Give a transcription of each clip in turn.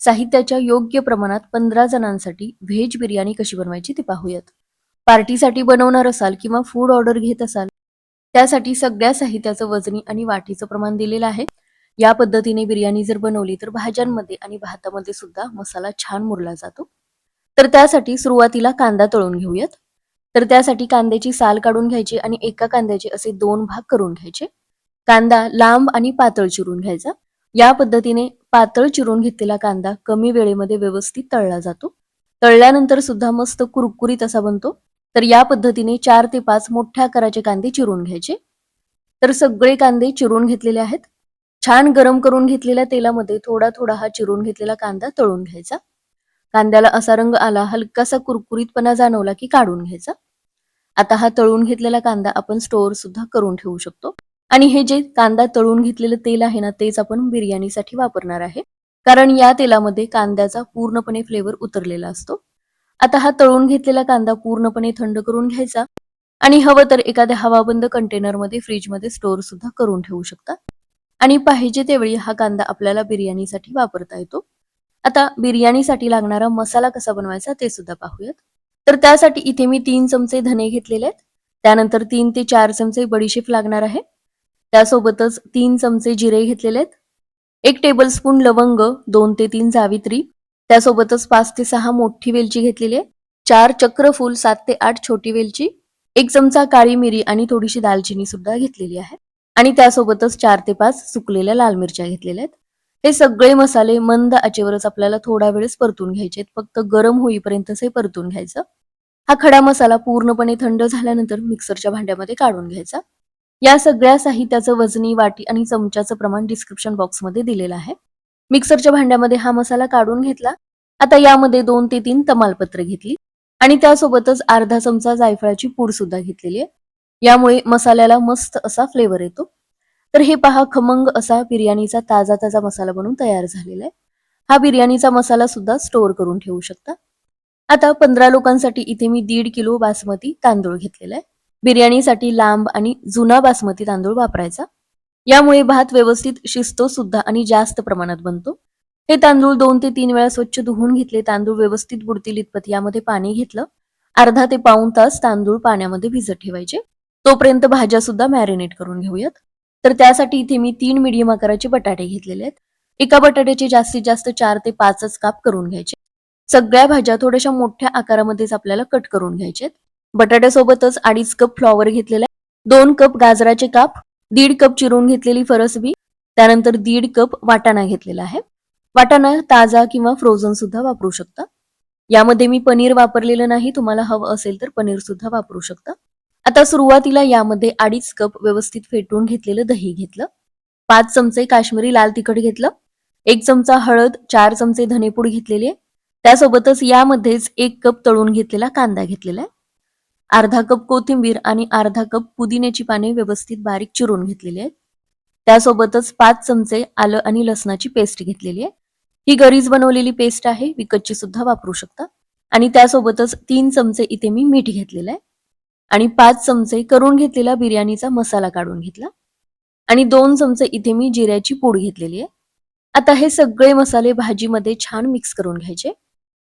साहित्याच्या योग्य प्रमाणात पंधरा जणांसाठी व्हेज बिर्याणी कशी बनवायची ते पाहूयात. पार्टीसाठी बनवणार असाल किंवा फूड ऑर्डर घेत असाल त्यासाठी सगळ्या साहित्याचं वजनी आणि वाटीचं प्रमाण दिलेलं आहे. या पद्धतीने बिर्याणी जर बनवली तर भाज्यांमध्ये आणि भातामध्ये सुद्धा मसाला छान मुरला जातो. तर त्यासाठी सुरुवातीला कांदा तळून घेऊयात. तर त्यासाठी कांद्याची साल काढून घ्यायची आणि एका कांद्याचे असे दोन भाग करून घ्यायचे. कांदा लांब आणि पातळ चिरून घ्यायचा. या पद्धतीने पातळ चिरून घेतलेला कांदा कमी वेळेमध्ये व्यवस्थित तळला जातो. तळल्यानंतर सुद्धा मस्त कुरकुरीत असा बनतो. तर या पद्धतीने चार ते पाच मोठ्या आकाराचे कांदे चिरून घ्यायचे. तर सगळे कांदे चिरून घेतलेले आहेत. छान गरम करून घेतलेल्या तेलामध्ये थोडा थोडा हा चिरून घेतलेला कांदा तळून घ्यायचा. कांद्याला असा रंग आला हलकासा कुरकुरीतपणा जाणवला की काढून घ्यायचा. आता हा तळून घेतलेला कांदा आपण स्टोअर सुद्धा करून ठेवू शकतो. आणि हे जे कांदा तळून घेतलेलं तेल आहे ना तेच आपण बिर्याणीसाठी वापरणार आहे. कारण या तेलामध्ये कांद्याचा पूर्णपणे फ्लेवर उतरलेला असतो. आता हा तळून घेतलेला कांदा पूर्णपणे थंड करून घ्यायचा. आणि हवं तर एखाद्या हवाबंद कंटेनरमध्ये फ्रीजमध्ये स्टोअर सुद्धा करून ठेवू शकता. आणि पाहिजे त्यावेळी हा कांदा आपल्याला बिर्याणीसाठी वापरता येतो. आता बिर्याणीसाठी लागणारा मसाला कसा बनवायचा ते सुद्धा पाहूयात. तर त्यासाठी इथे मी तीन चमचे धने घेतलेले आहेत. त्यानंतर तीन ते चार चमचे बडीशेप लागणार आहे. त्यासोबतच तीन चमचे जिरे घेतलेले आहेत. एक टेबलस्पून लवंग दोन ते तीन जावित्री. त्यासोबतच पाच ते सहा मोठी वेलची घेतलेली आहे. चार चक्रफूल सात ते आठ छोटी वेलची. एक चमचा काळी मिरी आणि थोडीशी दालचिनी सुद्धा घेतलेली आहे. आणि त्यासोबतच चार ते पाच सुकलेल्या लाल मिरच्या घेतलेल्या आहेत. हे सगळे मसाले मंद आचेवरच आपल्याला थोडा वेळच परतून घ्यायचे फक्त गरम होईपर्यंतच हे परतून घ्यायचं. हा खडा मसाला पूर्णपणे थंड झाल्यानंतर मिक्सरच्या भांड्यामध्ये काढून घ्यायचा. या सगळ्या साहित्याचं वजनी वाटी आणि चमच्याचं प्रमाण डिस्क्रिप्शन बॉक्समध्ये दिलेलं आहे. मिक्सरच्या भांड्यामध्ये हा मसाला काढून घेतला. आता यामध्ये दोन ते तीन तमालपत्र घेतली. आणि त्यासोबतच अर्धा चमचा जायफळाची पूड सुद्धा घेतलेली आहे. यामुळे मसाल्याला मस्त असा फ्लेवर येतो. तर हे पहा खमंग असा बिर्याणीचा ताजा ताजा मसाला बनून तयार झालेला आहे. हा बिर्याणीचा मसाला सुद्धा स्टोअर करून ठेवू शकता. आता पंधरा लोकांसाठी इथे मी दीड किलो बासमती तांदूळ घेतलेला आहे. बिर्याणीसाठी लांब आणि जुना बासमती तांदूळ वापरायचा. यामुळे भात व्यवस्थित शिजतो सुद्धा आणि जास्त प्रमाणात बनतो. हे तांदूळ दोन ते तीन वेळा स्वच्छ धुवून घेतले तांदूळ व्यवस्थित बुडतील इतपत यामध्ये पाणी घेतलं. अर्धा ते पाऊन तास तांदूळ पाण्यामध्ये भिजत ठेवायचे. तोपर्यंत भाज्या सुद्धा मॅरिनेट करून घेऊयात. तर त्यासाठी इथे मी तीन मिडियम आकाराचे बटाटे घेतलेले आहेत. एका बटाट्याचे जास्तीत जास्त चार ते पाचच काप करून घ्यायचे. सगळ्या भाज्या थोड्याशा मोठ्या आकारामध्येच आपल्याला कट करून घ्यायचे बटाट्यासोबतच अडीच कप फ्लॉवर घेतलेला आहे. दोन कप गाजराचे काप दीड कप चिरून घेतलेली फरसबी त्यानंतर दीड कप वाटाणा घेतलेला आहे. वाटाणा ताजा किंवा फ्रोझन सुद्धा वापरू शकता. यामध्ये मी पनीर वापरलेलं नाही तुम्हाला हवं असेल तर पनीर सुद्धा वापरू शकता. आता सुरुवातीला यामध्ये अडीच कप व्यवस्थित फेटून घेतलेलं दही घेतलं. पाच चमचे काश्मीरी लाल तिखट घेतलं. एक चमचा हळद चार चमचे धनेपूड घेतलेले त्यासोबतच यामध्येच एक कप तळून घेतलेला कांदा घेतलेला आहे. अर्धा कप कोथिंबीर आणि अर्धा कप पुदिन्याची पाने व्यवस्थित बारीक चिरून घेतलेली आहेत. त्यासोबतच पाच चमचे आलं आणि लसणाची पेस्ट घेतलेली आहे. ही घरीच बनवलेली पेस्ट आहे विकतची सुद्धा वापरू शकता. आणि त्यासोबतच तीन चमचे इथे मी मीठ घेतलेलं आहे. आणि पाच चमचे करून घेतलेला बिर्याणीचा मसाला काढून घेतला. आणि दोन चमचे इथे मी जिऱ्याची पूड घेतलेली आहे. आता हे सगळे मसाले भाजीमध्ये छान मिक्स करून घ्यायचे.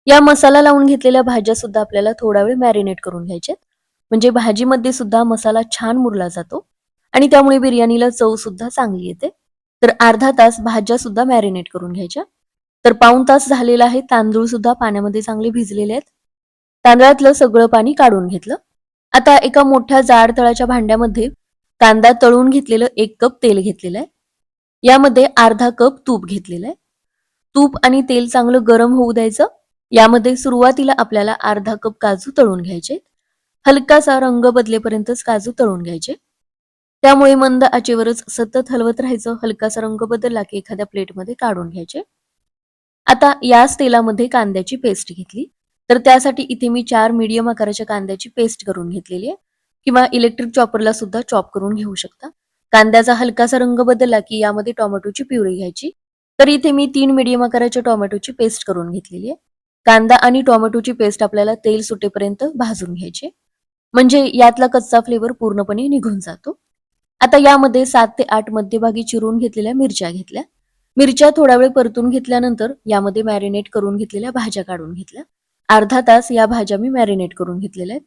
या मसाला लावून घेतलेल्या भाज्या सुद्धा आपल्याला थोडा वेळ मॅरिनेट करून घ्यायच्यात म्हणजे भाजीमध्ये सुद्धा मसाला छान मुरला जातो आणि त्यामुळे बिर्याणीला चव सुद्धा चांगली येते. तर अर्धा तास भाज्या सुद्धा मॅरिनेट करून घ्यायच्या. तर पाऊन तास झालेला आहे तांदूळ सुद्धा पाण्यामध्ये चांगले भिजलेले आहेत. तांदळातलं सगळं पाणी काढून घेतलं. आता एका मोठ्या जाड तळाच्या भांड्यामध्ये कांदा तळून घेतलेलं एक कप तेल घेतलेलं आहे. यामध्ये अर्धा कप तूप घेतलेलं आहे. तूप आणि तेल चांगलं गरम होऊ द्यायचं. यामध्ये सुरुवातीला आपल्याला अर्धा कप काजू तळून घ्यायचे. हलकासा रंग बदलेपर्यंतच काजू तळून घ्यायचे. त्यामुळे मंद आचेवरच सतत हलवत राहायचं. हलकासा रंग बदलला की एखाद्या प्लेटमध्ये काढून घ्यायचे. आता याच तेलामध्ये कांद्याची पेस्ट घेतली. तर त्यासाठी इथे मी चार मीडियम आकाराच्या कांद्याची पेस्ट करून घेतलेली आहे. किंवा इलेक्ट्रिक चॉपरला सुद्धा चॉप करून घेऊ शकता. कांद्याचा हलकासा रंग बदलला की यामध्ये टोमॅटोची प्युरी घ्यायची. तर इथे मी तीन मीडियम आकाराच्या टोमॅटोची पेस्ट करून घेतलेली आहे. कांदा आणि टोमॅटोची पेस्ट आपल्याला तेल सुटेपर्यंत भाजून घ्यायचे. म्हणजे यातला कच्चा फ्लेवर पूर्णपणे निघून जातो. आता यामध्ये सात ते आठ मध्यभागी चिरून घेतलेल्या मिरच्या घेतल्या. मिरच्या थोडा वेळ परतून घेतल्यानंतर यामध्ये मॅरिनेट करून घेतलेल्या भाज्या काढून घेतल्या. अर्धा तास या भाज्या मी मॅरिनेट करून घेतलेल्या आहेत.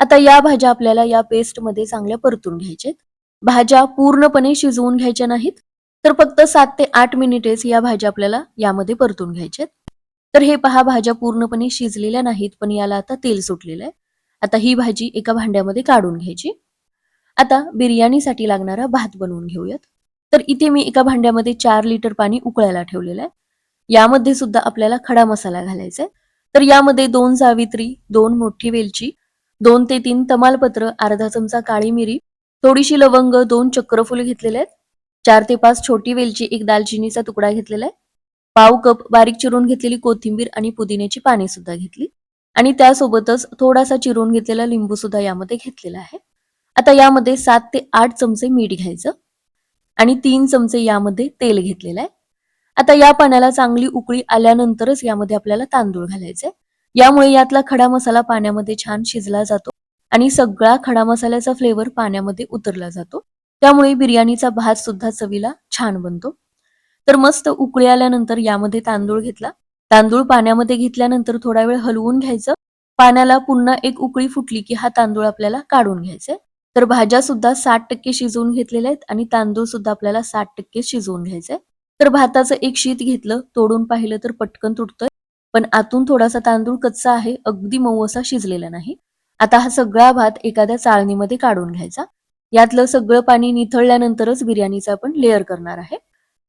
आता या भाज्या आपल्याला या पेस्टमध्ये चांगल्या परतून घ्यायच्या भाज्या पूर्णपणे शिजवून घ्यायच्या नाहीत तर फक्त सात ते आठ मिनिटेच या भाज्या आपल्याला यामध्ये परतून घ्यायच्या आहेत. तर हे पहा भाज्या पूर्णपणे शिजलेल्या नाहीत पण याला आता तेल सुटलेलं आहे. आता ही भाजी एका भांड्यामध्ये काढून घ्यायची. आता बिर्याणीसाठी लागणारा भात बनवून घेऊयात. तर इथे मी एका भांड्यामध्ये चार लिटर पाणी उकळायला ठेवलेलं आहे. यामध्ये सुद्धा आपल्याला खडा मसाला घालायचा आहे. तर यामध्ये दोन जावित्री दोन मोठी वेलची दोन ते तीन तमालपत्र अर्धा चमचा काळी मिरी थोडीशी लवंग दोन चक्रफूल घेतलेले आहेत. चार ते पाच छोटी वेलची एक दालचिनीचा तुकडा घेतलेला आहे. पाव कप बारीक चिरून घेतलेली कोथिंबीर आणि पुदिन्याची पाने सुद्धा घेतली. आणि त्यासोबतच थोडासा चिरून घेतलेला लिंबू सुद्धा यामध्ये घेतलेला आहे. आता यामध्ये सात ते आठ चमचे मीठ घ्यायचं. आणि तीन चमचे यामध्ये तेल घेतलेलं आहे. आता या पाण्याला चांगली उकळी आल्यानंतरच यामध्ये आपल्याला तांदूळ घालायचे यामुळे यातला खडा मसाला पाण्यामध्ये छान शिजला जातो आणि सगळा खडा मसाल्याचा फ्लेवर पाण्यामध्ये उतरला जातो. त्यामुळे बिर्याणीचा भात सुद्धा चवीला छान बनतो. तर मस्त उकळी आल्यानंतर यामध्ये तांदूळ घेतला. तांदूळ पाण्यामध्ये घेतल्यानंतर थोडा वेळ हलवून घ्यायचं. पाण्याला पुन्हा एक उकळी फुटली की हा तांदूळ आपल्याला काढून घ्यायचा तर भाज्या सुद्धा साठ टक्के शिजवून घेतलेल्या आहेत आणि तांदूळ सुद्धा आपल्याला साठ टक्के शिजवून घ्यायचंय तर भाताचं एक शीत घेतलं तोडून पाहिलं तर पटकन तुटतोय. पण आतून थोडासा तांदूळ कच्चा आहे अगदी मऊ असा शिजलेला नाही. आता हा सगळा भात एखाद्या चाळणीमध्ये काढून घ्यायचा. यातलं सगळं पाणी निथळल्यानंतरच बिर्याणीचा आपण लेअर करणार आहे.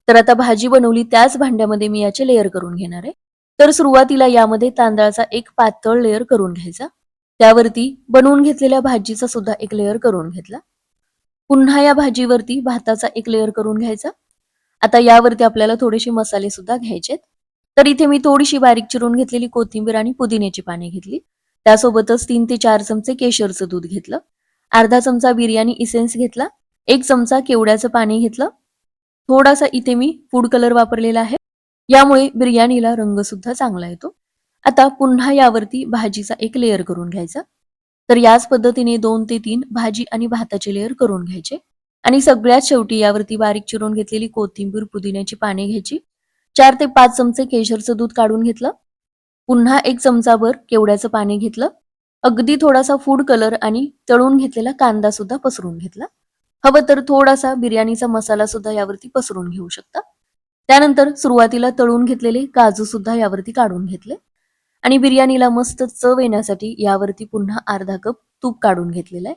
तर आता भाजी बनवली त्याच भांड्यामध्ये मी याचे लेअर करून घेणार आहे. तर सुरुवातीला यामध्ये तांदळाचा एक पातळ लेअर करून घ्यायचा. त्यावरती बनवून घेतलेल्या भाजीचा सुद्धा एक लेअर करून घेतला. पुन्हा या भाजीवरती भाताचा एक लेअर करून घ्यायचा. आता यावरती आपल्याला थोडेसे मसाले सुद्धा घ्यायचे तर इथे मी थोडीशी बारीक चिरून घेतलेली कोथिंबीर आणि पुदिन्याची पाने घेतली. त्यासोबतच तीन ते चार चमचे केशरचं दूध घेतलं. अर्धा चमचा बिर्याणी इसेन्स घेतला. एक चमचा केवड्याचं पाणी घेतलं. थोडासा इथे मी फूड कलर वापरलेला आहे. यामुळे बिर्याणीला रंग सुद्धा चांगला येतो. आता पुन्हा यावरती भाजीचा एक लेअर करून घ्यायचा. तर याच पद्धतीने दोन ते तीन भाजी आणि भाताचे लेअर करून घ्यायचे. आणि सगळ्यात शेवटी यावरती बारीक चिरून घेतलेली कोथिंबीर पुदिन्याची पाने घ्यायची. चार ते पाच चमचे केशरचं दूध काढून घेतलं. पुन्हा एक चमचाभर केवड्याचं पाणी घेतलं. अगदी थोडासा फूड कलर आणि तळून घेतलेला कांदा सुद्धा पसरून घेतला. हवं तर थोडासा बिर्याणीचा मसाला सुद्धा यावरती पसरून घेऊ शकता. त्यानंतर सुरुवातीला तळून घेतलेले काजू सुद्धा यावरती काढून घेतले. आणि बिर्याणीला मस्त चव येण्यासाठी यावरती पुन्हा अर्धा कप तूप काढून घेतलेलं आहे.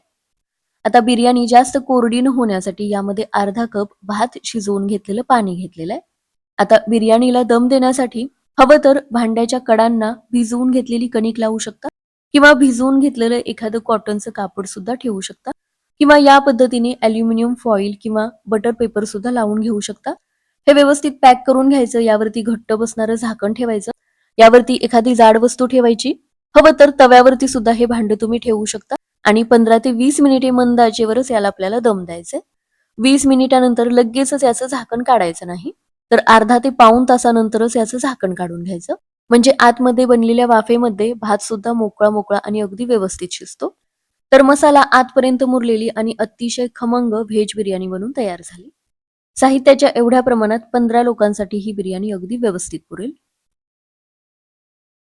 आता बिर्याणी जास्त कोरडी न होण्यासाठी यामध्ये अर्धा कप भात शिजवून घेतलेलं पाणी घेतलेलं आहे. आता बिर्याणीला दम देण्यासाठी हवं तर भांड्याच्या कडांना भिजवून घेतलेली कणिक लावू शकता किंवा भिजवून घेतलेलं एखादं कॉटनचं कापड सुद्धा ठेवू शकता. किंवा या पद्धतीने अल्युमिनियम फॉईल किंवा बटर पेपर सुद्धा लावून घेऊ शकता. हे व्यवस्थित पॅक करून घ्यायचं यावरती घट्ट बसणारं झाकण ठेवायचं यावरती एखादी जाड वस्तू ठेवायची. हवं तर तव्यावरती सुद्धा हे भांड तुम्ही ठेवू शकता आणि पंधरा ते वीस मिनिटे मंद आचेवरच याला आपल्याला दम द्यायचंय. वीस मिनिटानंतर लगेचच याचं झाकण काढायचं नाही तर अर्धा ते पाऊन तासानंतरच याचं झाकण काढून घ्यायचं. म्हणजे आतमध्ये बनलेल्या वाफेमध्ये भात सुद्धा मोकळा मोकळा आणि अगदी व्यवस्थित शिजतो. तर मसाला आतपर्यंत मुरलेली आणि अतिशय खमंग व्हेज बिर्याणी बनून तयार झाली. साहित्याच्या एवढ्या प्रमाणात पंधरा लोकांसाठी ही बिर्याणी अगदी व्यवस्थित पुरेल.